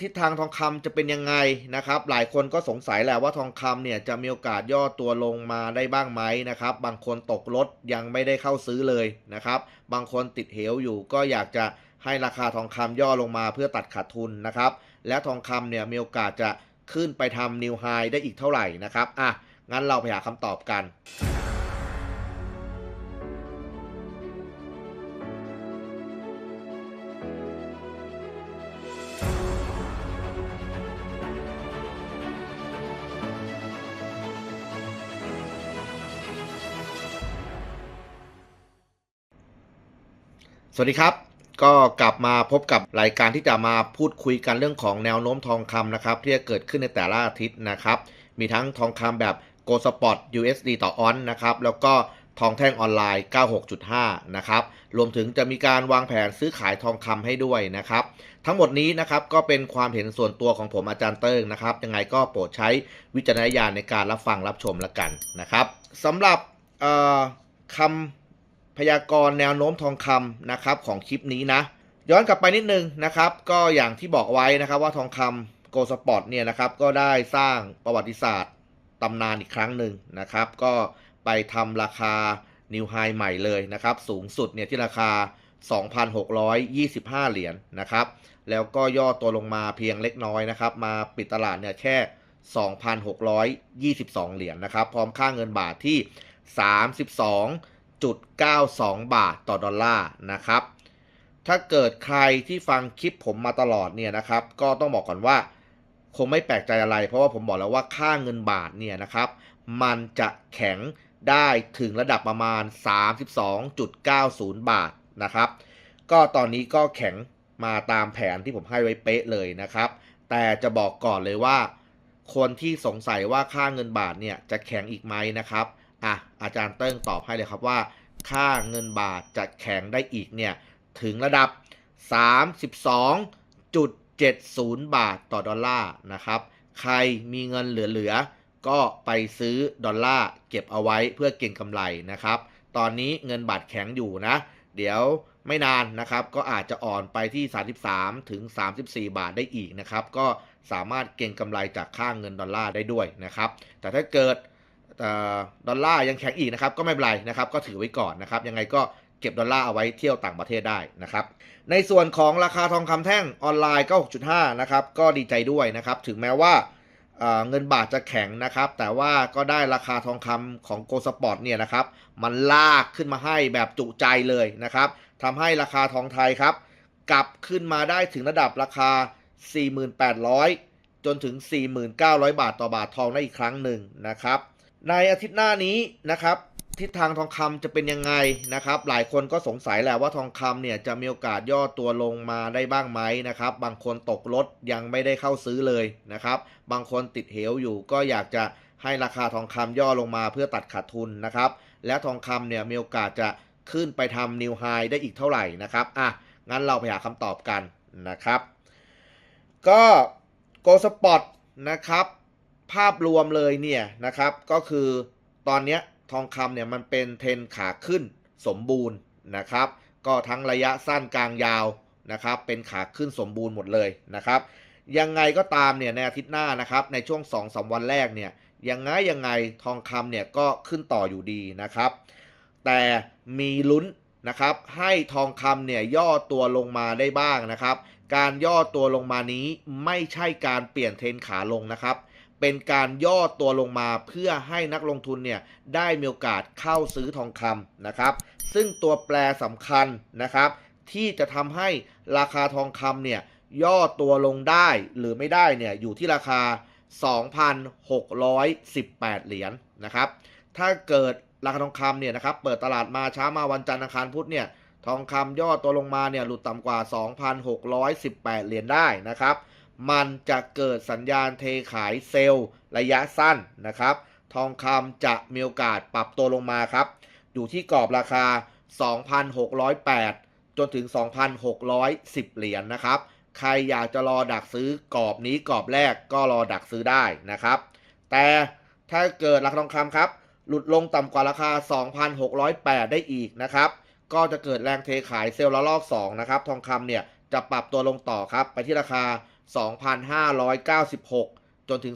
ทิศทางทองคำจะเป็นยังไงนะครับ หลายคนก็สงสัยแหละว่าทองคำเนี่ยจะมีโอกาสย่อตัวลงมาได้บ้างไหมนะครับ บางคนตกรถยังไม่ได้เข้าซื้อเลยนะครับ บางคนติดเหวอยู่ก็อยากจะให้ราคาทองคำย่อลงมาเพื่อตัดขาดทุนนะครับ และทองคำเนี่ยมีโอกาสจะขึ้นไปทำนิวไฮได้อีกเท่าไหร่นะครับอะงั้นเราไปหาคำตอบกัน สวัสดีครับ ก็กลับมาพบกับรายการที่จะมาพูดคุยกันเรื่องของแนวโน้มทองคำนะครับ ที่จะเกิดขึ้นในแต่ละอาทิตย์นะครับ มีทั้งทองคำแบบ Go Spot USD ต่อออนนะครับ แล้วก็ทองแท่งออนไลน์ 96.5 นะครับ รวมถึงจะมีการวางแผนซื้อขายทองคำให้ด้วยนะครับ ทั้งหมดนี้นะครับก็เป็นความเห็นส่วนตัวของผมอาจารย์เติ้งนะครับ ยังไงก็โปรดใช้วิจารณญาณในการรับฟังรับชมละกันนะครับสำหรับเอ่อคำ พยากรณ์แนวโน้มทองคำนะครับของคลิปนี้นะ ย้อนกลับไปนิดนึงนะครับ ก็อย่างที่บอกไว้นะครับว่าทองคำโกลสปอร์ตเนี่ยนะครับก็ได้สร้างประวัติศาสตร์ตำนานอีกครั้งหนึ่งนะครับ ก็ไปทำราคานิวไฮใหม่เลยนะครับ สูงสุดเนี่ยที่ราคา 2,625 เหรียญนะครับ แล้วก็ย่อตัวลงมาเพียงเล็กน้อยนะครับ มาปิดตลาดเนี่ยแค่ 2,622 เหรียญนะครับ พร้อมค่าเงินบาทที่ 32.92 บาทต่อดอลลาร์นะครับ ถ้าเกิดใครที่ฟังคลิปผมมาตลอดเนี่ยนะครับ ก็ต้องบอกก่อนว่าคงไม่แปลกใจอะไร เพราะว่าผมบอกแล้วว่าค่าเงินบาทเนี่ยนะครับ มันจะแข็งได้ถึงระดับประมาณ 32.90 บาทนะครับ ก็ตอนนี้ก็แข็งมาตามแผนที่ผมให้ไว้เป๊ะเลยนะครับ แต่จะบอกก่อนเลยว่า คนที่สงสัยว่าค่าเงินบาทเนี่ยจะแข็งอีกไหมนะครับ อะอาจารย์เติ้งตอบให้เลยครับว่า ค่าเงินบาทจะแข็งได้อีกเนี่ย ถึงระดับ 32.70 บาทต่อดอลลาร์นะครับ ใครมีเงินเหลือๆ ก็ไปซื้อดอลลาร์เก็บเอาไว้เพื่อเก็งกำไรนะครับ ตอนนี้เงินบาทแข็งอยู่นะ เดี๋ยวไม่นานนะครับ ก็อาจจะอ่อนไปที่ 33 ถึง 34 บาทได้อีกนะครับ ก็สามารถเก็งกำไรจากค่าเงินดอลลาร์ได้ด้วยนะครับ แต่ถ้าเกิด ดอลลาร์ยังแข็งอีกนะครับก็ไม่เป็นไรนะครับก็ถือไว้ก่อนนะครับยังไงก็เก็บดอลลาร์เอาไว้เที่ยวต่างประเทศได้นะครับในส่วนของราคาทองคำแท่งออนไลน์96.5 นะครับก็ดีใจด้วยนะครับถึงแม้ว่าเงินบาทจะแข็งนะครับ แต่ว่าก็ได้ราคาทองคำของโกลสปอร์ตเนี่ยนะครับ มันลากขึ้นมาให้แบบจุใจเลยนะครับทำให้ราคาทองไทยครับ กลับขึ้นมาได้ถึงระดับราคา 4,800จนถึง 4,900 บาทต่อบาททองได้อีกครั้งหนึ่งนะครับ ในอาทิตย์หน้านี้นะครับทิศทางทองคำจะเป็นยังไงนะครับ หลายคนก็สงสัยแหละว่าทองคำเนี่ยจะมีโอกาสย่อตัวลงมาได้บ้างไหมนะครับ บางคนตกรถยังไม่ได้เข้าซื้อเลยนะครับ บางคนติดเหวอยู่ก็อยากจะให้ราคาทองคำย่อลงมาเพื่อตัดขาดทุนนะครับ และทองคำเนี่ยมีโอกาสจะขึ้นไปทำนิวไฮได้อีกเท่าไหร่นะครับอะงั้นเราไปหาคำตอบกันนะครับ ก็โกสปอตนะครับ ภาพรวมเลยเนี่ยนะครับ ก็คือตอนนี้ทองคำเนี่ยมันเป็นเทรนขาขึ้นสมบูรณ์นะครับ ก็ทั้งระยะสั้นกลางยาวนะครับ เป็นขาขึ้นสมบูรณ์หมดเลยนะครับ ยังไงก็ตามเนี่ยในอาทิตย์หน้านะครับ ในช่วง2อสวันแรกเนี่ยยังไงยังไงทองคำเนี่ยก็ขึ้นต่ออยู่ดีนะครับ แต่มีลุ้นนะครับ ให้ทองคำเนี่ยย่อตัวลงมาได้บ้างนะครับ การย่อตัวลงมานี้ไม่ใช่การเปลี่ยนเทรนขาลงนะครับ เป็นการย่อตัวลงมาเพื่อให้นักลงทุนเนี่ยได้มีโอกาสเข้าซื้อทองคำนะครับ ซึ่งตัวแปรสำคัญนะครับ ที่จะทำให้ราคาทองคำเนี่ยย่อตัวลงได้หรือไม่ได้เนี่ยอยู่ที่ราคา 2,618 เหรียญนะครับ ถ้าเกิดราคาทองคำเนี่ยนะครับเปิดตลาดมาเช้ามาวันจันทร์อังคารพุธเนี่ยทองคำย่อตัวลงมาเนี่ยหลุดต่ำกว่า 2,618 เหรียญได้นะครับ มันจะเกิดสัญญาณเทขายเซลล์ระยะสั้นนะครับ ทองคำจะมีโอกาสปรับตัวลงมาครับ อยู่ที่กรอบราคา 2,608 จนถึง 2,610 เหรียญนะครับ ใครอยากจะรอดักซื้อกรอบนี้กรอบแรกก็รอดักซื้อได้นะครับ แต่ถ้าเกิดราคาทองคำครับ หลุดลงต่ำกว่าราคา 2,608 ได้อีกนะครับ ก็จะเกิดแรงเทขายเซลล์ละลอก2นะครับ ทองคำเนี่ยจะปรับตัวลงต่อครับ ไปที่ราคา 2,596 จนถึง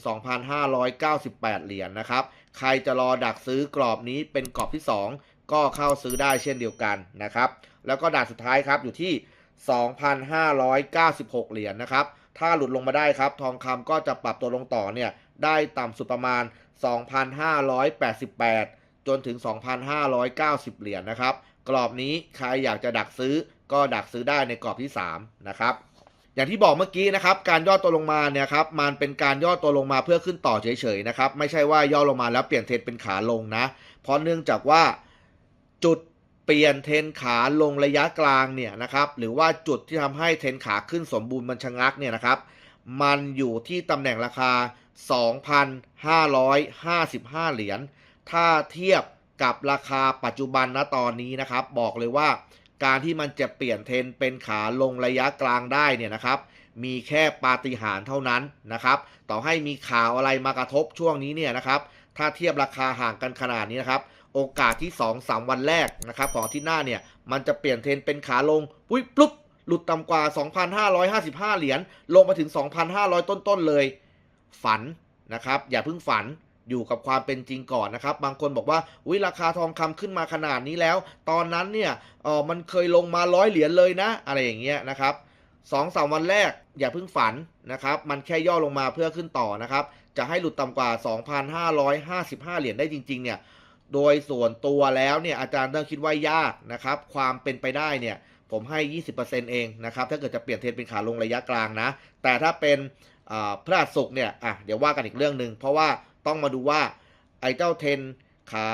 2,598 เหรียญนะครับ ใครจะรอดักซื้อกรอบนี้เป็นกรอบที่ 2 ก็เข้าซื้อได้เช่นเดียวกันนะครับ แล้วก็ด่านสุดท้ายครับอยู่ที่ 2,596 เหรียญนะครับ ถ้าหลุดลงมาได้ครับ ทองคำก็จะปรับตัวลงต่อเนี่ย ได้ต่ำสุดประมาณ 2,588 จนถึง 2,590 เหรียญนะครับ กรอบนี้ใครอยากจะดักซื้อก็ดักซื้อได้ในกรอบที่ 3 นะครับ อย่างที่บอกเมื่อกี้นะครับ การย่อตัวลงมาเนี่ยครับมันเป็นการย่อตัวลงมาเพื่อขึ้นต่อเฉยๆนะครับ ไม่ใช่ว่าย่อลงมาแล้วเปลี่ยนเทรนเป็นขาลงนะ เพราะเนื่องจากว่าจุดเปลี่ยนเทรนขาลงระยะกลางเนี่ยนะครับ หรือว่าจุดที่ทำให้เทรนขาขึ้นสมบูรณ์มันชะงักเนี่ยนะครับ มันอยู่ที่ตำแหน่งราคา 2,555 เหรียญถ้าเทียบกับราคาปัจจุบันณตอนนี้นะครับ บอกเลยว่า การที่มันจะเปลี่ยนเทนเป็นขาลงระยะกลางได้เนี่ยนะครับ มีแค่ปาฏิหาริย์เท่านั้นนะครับ ต่อให้มีข่าวอะไรมากระทบช่วงนี้เนี่ยนะครับ ถ้าเทียบราคาห่างกันขนาดนี้นะครับ โอกาสที่2-3วันแรกนะครับของที่หน้าเนี่ย มันจะเปลี่ยนเทรนเป็นขาลงปุ้ยปุ๊บหลุดต่ำกว่า 2,555 เหรียญ ลงมาถึง 2,500 ต้นๆเลย ฝันนะครับ อย่าเพิ่งฝัน อยู่กับความเป็นจริงก่อนนะครับ บางคนบอกว่าวิราคาทองคำขึ้นมาขนาดนี้แล้ว ตอนนั้นเนี่ยเออมันเคยลงมาร้อยเหรียญเลยนะ อะไรอย่างเงี้ยนะครับสองสามวันแรกอย่าเพิ่งฝันนะครับ มันแค่ย่อลงมาเพื่อขึ้นต่อนะครับ จะให้หลุดต่ำกว่า 2,555 เหรียญได้จริง ๆ เนี่ย โดยส่วนตัวแล้วเนี่ยอาจารย์ต้องคิดว่ายากนะครับ ความเป็นไปได้เนี่ยผมให้ 20%เองนะครับ ถ้าเกิดจะเปลี่ยนเทรนเป็นขาลงระยะกลางนะ แต่ถ้าเป็นอ่าพฤหัสศุกร์เนี่ยอะเดี๋ยวว่ากันอีกเรื่องหนึ่งเพราะว่า ต้องมาดูว่าไอ้เจ้าเทนขา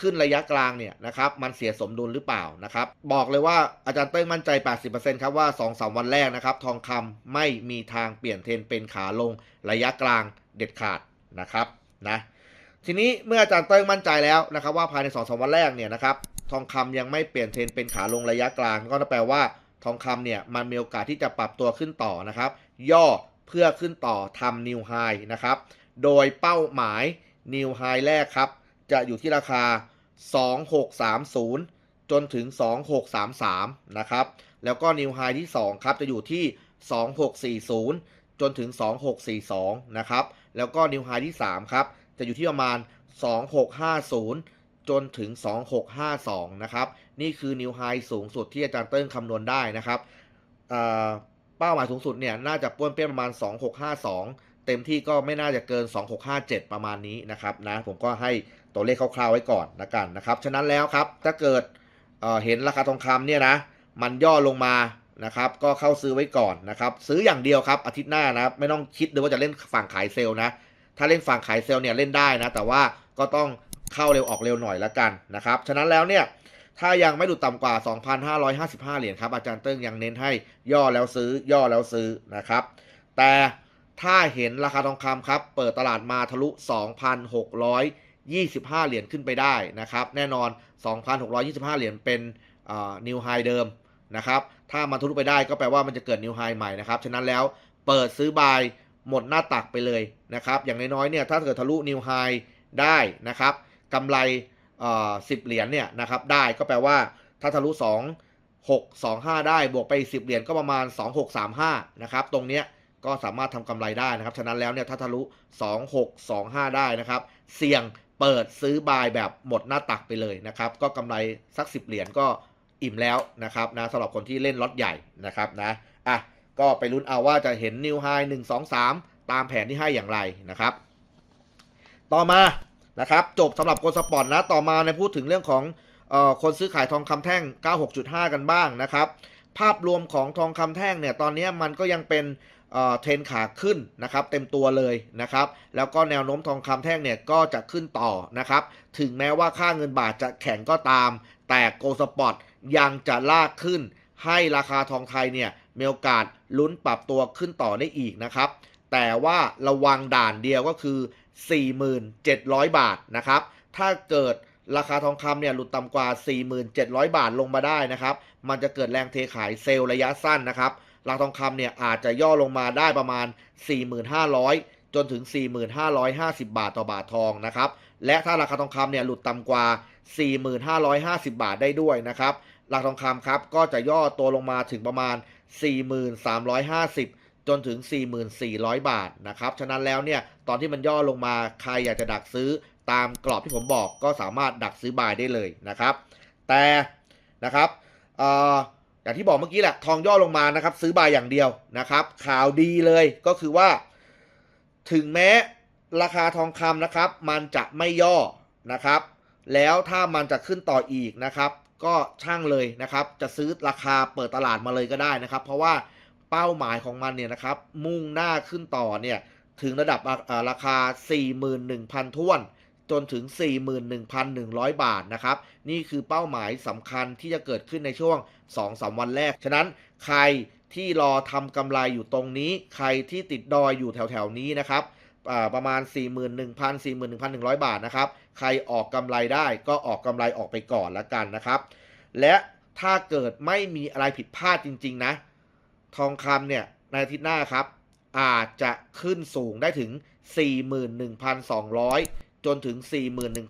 ขึ้นระยะกลางเนี่ยนะครับมันเสียสมดุลหรือเปล่านะครับบอกเลยว่าอาจารย์เต้ยมั่นใจ 80%ครับว่า 2-3 วันแรกนะครับทองคำไม่มีทางเปลี่ยนเทรนเป็นขาลงระยะกลางเด็ดขาดนะครับนะทีนี้เมื่ออาจารย์เต้งมั่นใจแล้วนะครับว่าภายใน2อสวันแรกเนี่ยนะครับทองคำยังไม่เปลี่ยนเทรนเป็นขาลงระยะกลาง ก็แปลว่าทองคำเนี่ยมันมีโอกาสที่จะปรับตัวขึ้นต่อนะครับ ย่อเพื่อขึ้นต่อทำนิวไฮนะครับ โดยเป้าหมายนิวไฮแรกครับ จะอยู่ที่ราคา 2630 จนถึง 2633 นะครับ แล้วก็นิวไฮที่ 2 ครับ จะอยู่ที่ 2640 จนถึง 2642 นะครับ แล้วก็นิวไฮที่ 3 ครับ จะอยู่ที่ประมาณ 2650 จนถึง 2652 นะครับ นี่คือนิวไฮสูงสุดที่อาจารย์เติ้งคำนวณได้นะครับเอ่อเป้าหมายสูงสุดเนี่ยน่าจะป้วนเปี้ยนประมาณ 2652 เต็มที่ก็ไม่น่าจะเกิน 2657 ประมาณนี้นะครับนะผมก็ให้ตัวเลขคร่าวๆไว้ก่อนนะกันนะครับฉะนั้นแล้วครับถ้าเกิดเเห็นราคาทองคำเนี่ยนะมันย่อลงมานะครับก็เข้าซื้อไว้ก่อนนะครับซื้ออย่างเดียวครับอาทิตย์หน้านะครับไม่ต้องคิดเลยว่าจะเล่นฝั่งขายเซลล์นะถ้าเล่นฝั่งขายเซลล์เนี่ยเล่นได้นะแต่ว่าก็ต้องเข้าเร็วออกเร็วหน่อยละกันนะครับฉะนั้นแล้วเนี่ยถ้ายังไม่หลุดต่ำกว่า 2,555 เหรียญครับอาจารย์เติ้งยังเน้นให้ย่อแล้วซื้อย่อแล้วซื้อนะครับแต่ ถ้าเห็นราคาทองคำครับ เปิดตลาดมาทะลุ 2,625 เหรียญขึ้นไปได้นะครับ แน่นอน 2,625 เหรียญเป็นนิวไฮเดิมนะครับ ถ้ามันทะลุไปได้ก็แปลว่ามันจะเกิดนิวไฮใหม่นะครับ ฉะนั้นแล้วเปิดซื้อบายหมดหน้าตักไปเลยนะครับ อย่างน้อยๆเนี่ยถ้าเกิดทะลุนิวไฮได้นะครับกำไรเอ่อ10เหรียญเนี่ยนะครับได้ก็แปลว่าถ้าทะลุ 2 6 2 5 ได้บวกไป 10 เหรียญก็ประมาณ 2 6 3 5นะครับตรงเนี้ย ก็สามารถทำกำไรได้นะครับ ฉะนั้นแล้วเนี่ยถ้าทะลุ 2 6 2 5 ได้นะครับ เสี่ยงเปิดซื้อบายแบบหมดหน้าตักไปเลยนะครับ ก็กำไรสัก 10 เหรียญก็อิ่มแล้วนะครับนะสำหรับคนที่เล่นล็อตใหญ่นะครับนะอะก็ไปลุ้นเอาว่าจะเห็นนิวไฮ1 2 3 ตามแผนที่ให้อย่างไรนะครับ ต่อมานะครับจบสำหรับโกลสปอร์ตนะ ต่อมาในพูดถึงเรื่องของออคนซื้อขายทองคำแท่ง 96.5 กันบ้างนะครับ ภาพรวมของทองคำแท่งเนี่ยตอนนี้มันก็ยังเป็น เทรนขาขึ้นนะครับเต็มตัวเลยนะครับแล้วก็แนวโน้มทองคำแท่งเนี่ยก็จะขึ้นต่อนะครับถึงแม้ว่าค่าเงินบาทจะแข็งก็ตาม แต่โกลสปอร์ตยังจะลากขึ้น ให้ราคาทองไทยเนี่ยมีโอกาสลุ้นปรับตัวขึ้นต่อได้อีกนะครับแต่ว่าระวังด่านเดียวก็คือ 4,700 บาทนะครับถ้าเกิดราคาทองคำเนี่ยหลุดต่ำกว่า 4,700 บาทลงมาได้นะครับ มันจะเกิดแรงเทขายเซลล์ระยะสั้นนะครับ ราคาทองคำเนี่ยอาจจะย่อลงมาได้ประมาณ 4,500 จนถึง 4,550 บาทต่อบาททองนะครับ และถ้าราคาทองคำเนี่ยหลุดต่ำกว่า 4,550 บาทได้ด้วยนะครับ ราคาทองคำครับก็จะย่อตัวลงมาถึงประมาณ 4,350จนถึง 4,400 บาทนะครับ ฉะนั้นแล้วเนี่ย ตอนที่มันย่อลงมา ใครอยากจะดักซื้อตามกรอบที่ผมบอกก็สามารถดักซื้อบายได้เลยนะครับ แต่นะครับเอย่างที่บอกเมื่อกี้แหละทองย่อลงมานะครับ ซื้อบายอย่างเดียวนะครับ ข่าวดีเลยก็คือว่า ถึงแม้ราคาทองคำนะครับ มันจะไม่ย่อนะครับ แล้วถ้ามันจะขึ้นต่ออีกนะครับ ก็ช่างเลยนะครับ จะซื้อราคาเปิดตลาดมาเลยก็ได้นะครับ เพราะว่าเป้าหมายของมันเนี่ยนะครับ มุ่งหน้าขึ้นต่อเนี่ยถึงระดับราอ่าราคา 41,000ท้วน จนถึง 41,100 บาทนะครับ นี่คือเป้าหมายสำคัญที่จะเกิดขึ้นในช่วง 2-3 วันแรก ฉะนั้นใครที่รอทำกำไรอยู่ตรงนี้ ใครที่ติดดอยอยู่แถวๆนี้นะครับประมาณ 41,000 41,100 บาทนะครับ ใครออกกำไรได้ก็ออกกำไรออกไปก่อนล้วกันนะครับ และถ้าเกิดไม่มีอะไรผิดพลาดจริง ๆ นะ ทองคำเนี่ยในอาทิตย์หน้าครับ อาจจะขึ้นสูงได้ถึง 41,200 จนถึง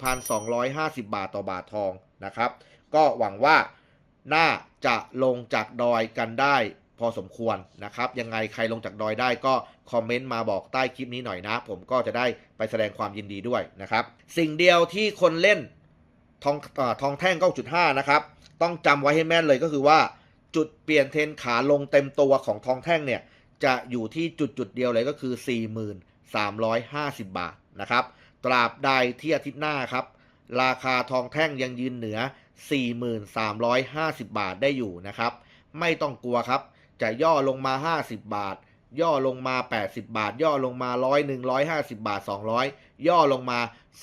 41,250 บาทต่อบาททองนะครับ ก็หวังว่าน่าจะลงจากดอยกันได้พอสมควรนะครับ ยังไงใครลงจากดอยได้ก็คอมเมนต์มาบอกใต้คลิปนี้หน่อยนะ ผมก็จะได้ไปแสดงความยินดีด้วยนะครับ สิ่งเดียวที่คนเล่นทองอทองแท่ง 9.5 นะครับ ต้องจำไว้ให้แม่นเลยก็คือว่าจุดเปลี่ยนเทนขาลงเต็มตัวของทองแท่งเนี่ย จะอยู่ที่จุดจุดเดียวเลยก็คือ 4,350 บาทนะครับ ตราบใดที่อาทิตย์หน้าครับ ราคาทองแท่งยังยืนเหนือ 4,350 บาทได้อยู่นะครับ ไม่ต้องกลัวครับ จะย่อลงมา 50 บาท ย่อลงมา 80 บาท ย่อลงมาร้อยหนึ่งร้อยห้าสิบาท 200 ย่อลงมา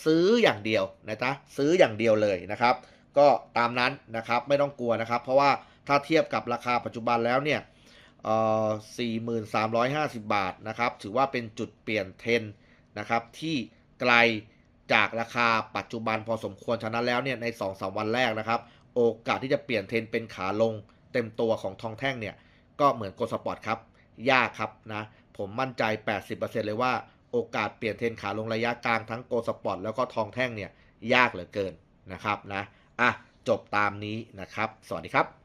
ซื้ออย่างเดียวนะจ๊ะซื้ออย่างเดียวเลยนะครับ ก็ตามนั้นนะครับไม่ต้องกลัวนะครับ เพราะว่าถ้าเทียบกับราคาปัจจุบันแล้วเนี่ยเอ่อ4,350 บาทนะครับ ถือว่าเป็นจุดเปลี่ยนเทรนนะครับที่ ไกลจากราคาปัจจุบันพอสมควรฉะนั้นแล้วเนี่ยใน2-3วันแรกนะครับ โอกาสที่จะเปลี่ยนเทรนเป็นขาลงเต็มตัวของทองแท่งเนี่ย ก็เหมือนโกลสปอร์ตครับ ยากครับนะ ผมมั่นใจ 80%เลยว่าโอกาสเปลี่ยนเทรนขาลงระยะกลางทั้งโกลสปอร์ตแล้วก็ทองแท่งเนี่ย ยากเหลือเกินนะครับนะอะจบตามนี้นะครับ สวัสดีครับ